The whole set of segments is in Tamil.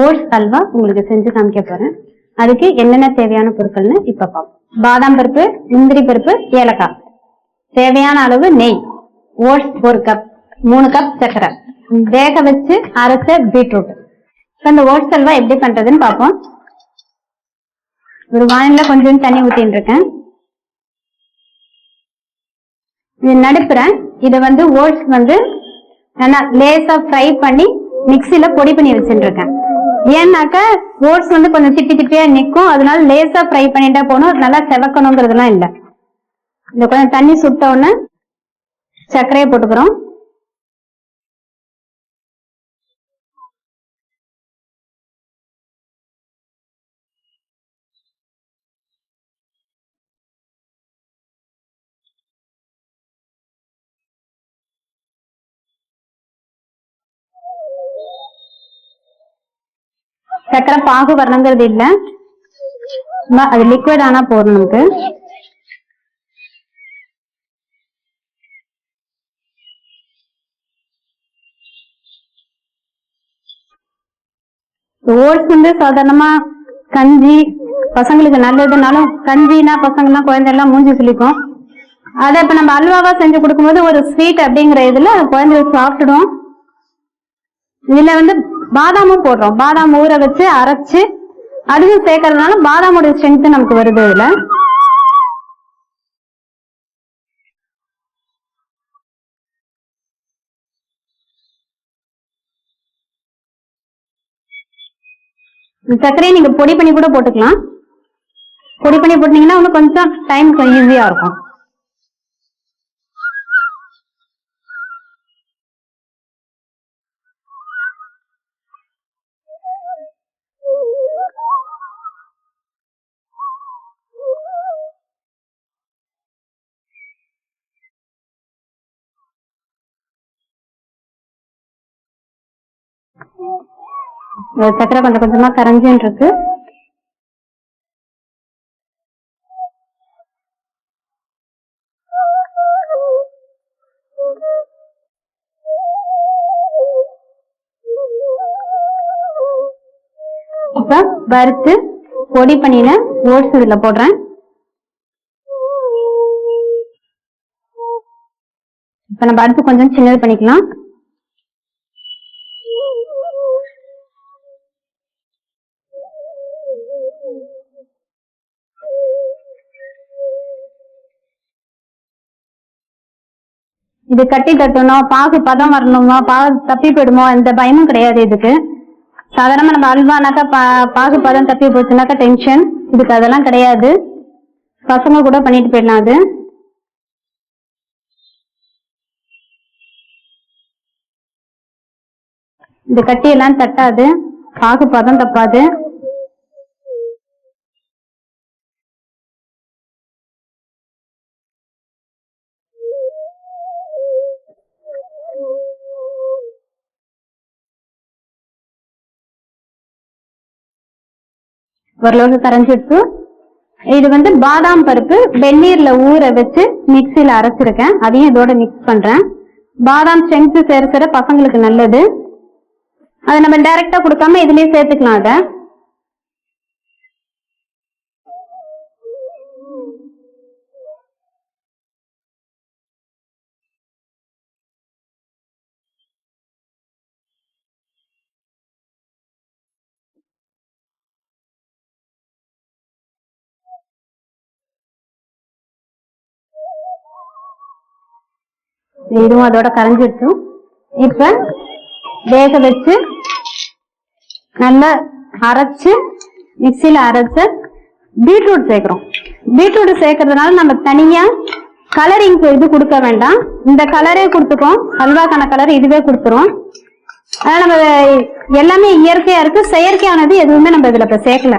ஓட்ஸ் அல்வா உங்களுக்கு செஞ்சு காமிக்க போறேன். அதுக்கு என்னென்ன தேவையான பொருட்கள்னு இப்ப பார்ப்போம். பாதாம் பருப்பு முந்திரி பருப்பு ஏலக்காய். தேவையான அளவு நெய். ஓட்ஸ் ஒரு கப் மூணு கப் சர்க்கரை. வேக வச்சு அரைச்ச பீட்ரூட். இப்ப இந்த ஓட்ஸ் அல்வா எப்படி பண்றதுன்னு பார்ப்போம். ஒரு வானில கொஞ்சம் தண்ணி ஊத்தின்னு இருக்கேன். இது நடுப்புறேன். இதை வந்து ஓட்ஸ் வந்து நல்லா லேசா ஃப்ரை பண்ணி மிக்சியில பொடி பண்ணி வச்சுட்டு இருக்கேன். ஏன்னாக்கா ஓட்ஸ் வந்து கொஞ்சம் திட்டி திட்டியா நிக்கும். அதனால லேசா ஃப்ரை பண்ணிட்டா போகணும் அது நல்லா செவக்கணுங்கிறதுலாம் இல்ல. இந்த கொஞ்சம் தண்ணி சுட்ட உடனே சர்க்கரையை போட்டுக்கிறோம். சக்கரை பாகு வரணுங்கிறது இல்ல. அது லிக்விட் ஆனா போதும் நமக்கு. ஓட்ஸ் வந்து சாதாரணமா கஞ்சி பசங்களுக்கு நல்லதுனாலும் கஞ்சினா பசங்கலாம் குழந்தைலாம் மூஞ்சி சுழிக்கும் அதை இப்ப நம்ம அல்வாவா செஞ்சு கொடுக்கும்போது ஒரு ஸ்வீட் அப்படிங்கிற இதுல குழந்தைகள் சாப்பிட்டுடும். இதுல வந்து பாதாமும் போடுறோம். பாதாம் ஊற வச்சு அரைச்சு அதுவும் சேர்க்கறதுனால பாதாமோட ஸ்ட்ரென்த் நமக்கு வருது இதுல. சர்க்கரையை நீங்க பொடி பண்ணி கூட போட்டுக்கலாம். பொடி பண்ணி போட்டீங்கன்னா இன்னும் கொஞ்சம் டைம் கொஞ்சம் ஈஸியா இருக்கும். சக்கரை கொஞ்சம் கொஞ்சமா கரைஞ்சுன்னு இருக்கு இப்ப வறுத்து பொடி பண்ணின ஓட்ஸ் இதுல போடுறேன். இப்ப நம்ம அடுத்து கொஞ்சம் சின்னது பண்ணிக்கலாம். இது கட்டி தட்டணும் பாகு பதம் வரணுமா? பாகு தப்பி போயிடுமோ? எந்த பயமும் கிடையாது இதுக்கு. சாதாரணமா நம்ம அல்வானாக்கா பா பாகு பதம் தப்பி போச்சுனாக்கா டென்ஷன் இதுக்கு அதெல்லாம் கிடையாது. பசங்க கூட பண்ணிட்டு போயிடலாம் அது. இந்த கட்டியெல்லாம் தட்டாது. பாகு பதம் தப்பாது. ஓரளவுக்கு கரைஞ்சிடுச்சு இது வந்து பாதாம் பருப்பு வெந்நீர்ல ஊற வச்சு மிக்சியில அரைச்சிருக்கேன். அதையும் இதோட மிக்ஸ் பண்றேன். பாதாம் ஸ்ட்ரென்த் சேர சேர பசங்களுக்கு நல்லது. அதை நம்ம டைரக்டா கொடுக்காம இதுலயே சேர்த்துக்கலாம் அதை. இதுவும் அதோட கரைஞ்சிடுச்சு இப்ப வேக வச்சு நல்லா அரைச்சு மிக்சியில அரைச்சு பீட்ரூட் சேர்க்கிறோம். பீட்ரூட் சேர்க்கறதுனால நம்ம தனியா கலரிங் இது கொடுக்க வேண்டாம். இந்த கலரே கொடுத்துக்கோம். அல்வாக்கான கலர் இதுவே கொடுத்துரும் அதனால நம்ம எல்லாமே இயற்கையா இருக்கு. செயற்கையானது எதுவுமே நம்ம இதுல இப்ப சேர்க்கல.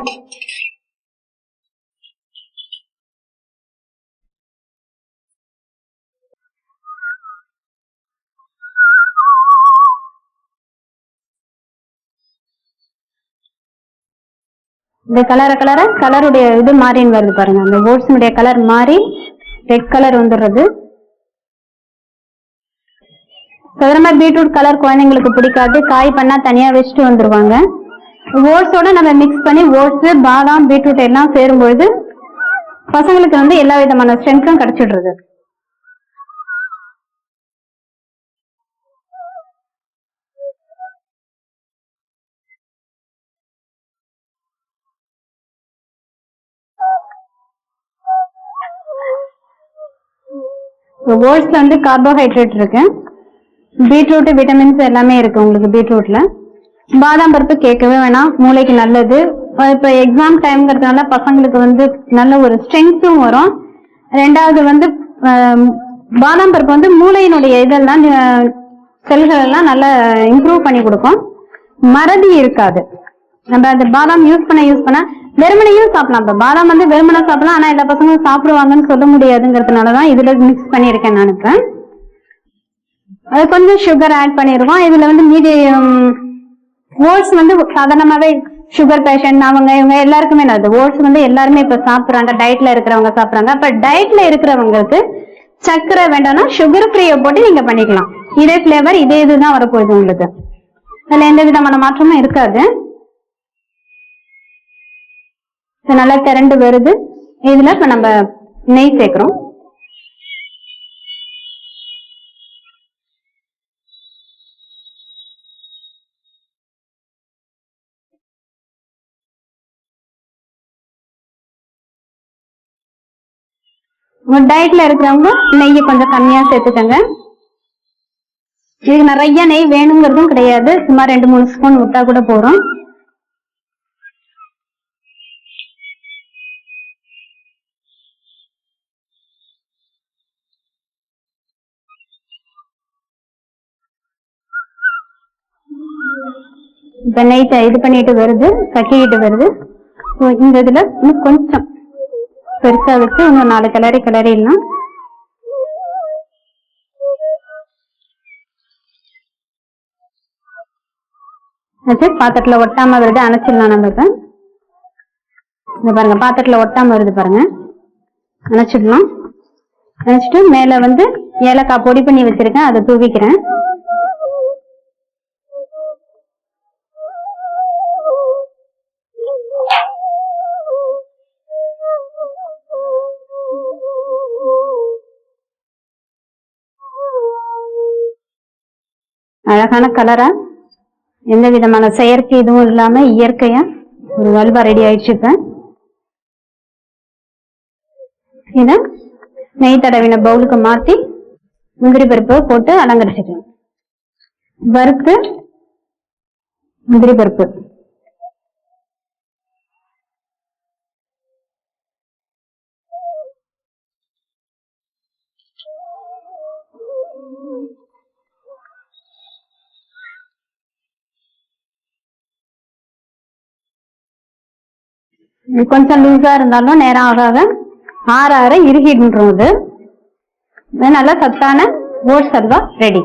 இந்த கலர கலரா கலருடைய இது மாறின்னு வருது பாருங்க. அந்த ஓட்ஸினுடைய கலர் மாறி ரெட் கலர் வந்துடுறது. சாதாரணமா பீட்ரூட் கலர் குழந்தைங்களுக்கு பிடிக்காது. காய் பண்ணா தனியா வச்சுட்டு வந்துருவாங்க. ஓட்ஸோட நம்ம மிக்ஸ் பண்ணி ஓட்ஸ் பாதாம் பீட்ரூட் எல்லாம் சேரும்பொழுது பசங்களுக்கு வந்து எல்லா விதமான ஸ்ட்ரென்த்தும் கிடைச்சிடுறது. ஓட்ஸ்ல வந்து கார்போஹைட்ரேட் இருக்கு. பீட்ரூட் விட்டமின்ஸ் எல்லாமே இருக்கு உங்களுக்கு பீட்ரூட்ல பாதாம் பருப்பு கேட்கவே வேணாம். மூளைக்கு நல்லது. இப்போ எக்ஸாம் டைம்ங்கிறதுனால பசங்களுக்கு வந்து நல்ல ஒரு ஸ்ட்ரென்த்தும் வரும். ரெண்டாவது வந்து பாதாம் பருப்பு வந்து மூளையினுடைய இதெல்லாம் செல்கள் எல்லாம் நல்லா இம்ப்ரூவ் பண்ணி கொடுக்கும். மறதி இருக்காது. நம்ம அந்த பாதாம் யூஸ் பண்ண யூஸ் பண்ண வெறுமனையும் சாப்பிடலாம் இப்ப பாதாம் வந்து வெறுமனை சாப்பிடலாம் ஆனா எல்லா பசங்களும் சாப்பிடுவாங்கன்னு சொல்ல முடியாதுங்கிறதுனாலதான் இதுல மிக்ஸ் பண்ணியிருக்கேன் நான் இப்போ. அது கொஞ்சம் சுகர் ஆட் பண்ணிடுவோம் இதுல வந்து மீதி ஓட்ஸ் வந்து சாதாரணமாவே சுகர் பேஷண்ட் அவங்க இவங்க எல்லாருக்குமே நல்லது. ஓட்ஸ் வந்து எல்லாருமே இப்ப சாப்பிடுறாங்க டயட்ல இருக்கிறவங்க சாப்பிடுறாங்க. அப்ப டயட்ல இருக்கிறவங்களுக்கு சர்க்கரை வேண்டாம்னா சுகர் ஃப்ரீயை போட்டு நீங்க பண்ணிக்கலாம். இதே ஃபிளேவர் இதே இதுதான் வரப்போகுது உங்களுக்கு. அதுல எந்த விதமான மாற்றமும் இருக்காது. நல்லா திரண்டு வருது. இதுல இப்ப நம்ம நெய் சேர்க்கிறோம். டயட்ல இருக்கிறவங்க நெய்யை கொஞ்சம் கம்மியா சேர்த்துக்கங்க. இதுக்கு நிறைய நெய் வேணுங்கிறதும் கிடையாது. சும்மா ரெண்டு மூணு ஸ்பூன் விட்டா கூட போறோம் இப்போ நைட் இது பண்ணிட்டு வருது கக்கிக்கிட்டு வருது. இந்த இதுல இன்னும் கொஞ்சம் பெருசா வச்சு இன்னும் நாலு கிளறி கிளறிடலாம். வச்சு பாத்திரத்துல ஒட்டாம வருது அணைச்சிடலாம் நம்ம இந்த பாருங்க பாத்திரத்துல ஒட்டாம வருது பாருங்க. அணைச்சிடலாம். அணைச்சிட்டு மேல வந்து ஏலக்காய் பொடி பண்ணி வச்சிருக்கேன் அதை தூவிக்கிறேன். அழகான கலரா? எந்த விதமான செயற்கை இதுவும் இல்லாம இயற்கையா? ஒரு வல்வா ரெடி ஆயிடுச்சு இப்ப. இத நெய் தடவின பவுலுக்கு மாத்தி முந்திரி பருப்பு போட்டு அலங்கரிச்சிட்டேன் வறுத்து முந்திரி பருப்பு. கொஞ்சம் லூஸா இருந்தாலும் நேரம் ஆக ஆக ஆற ஆற இறுகிடுன்றது நல்லா சத்தான ஓட்ஸ் அல்வா? ரெடி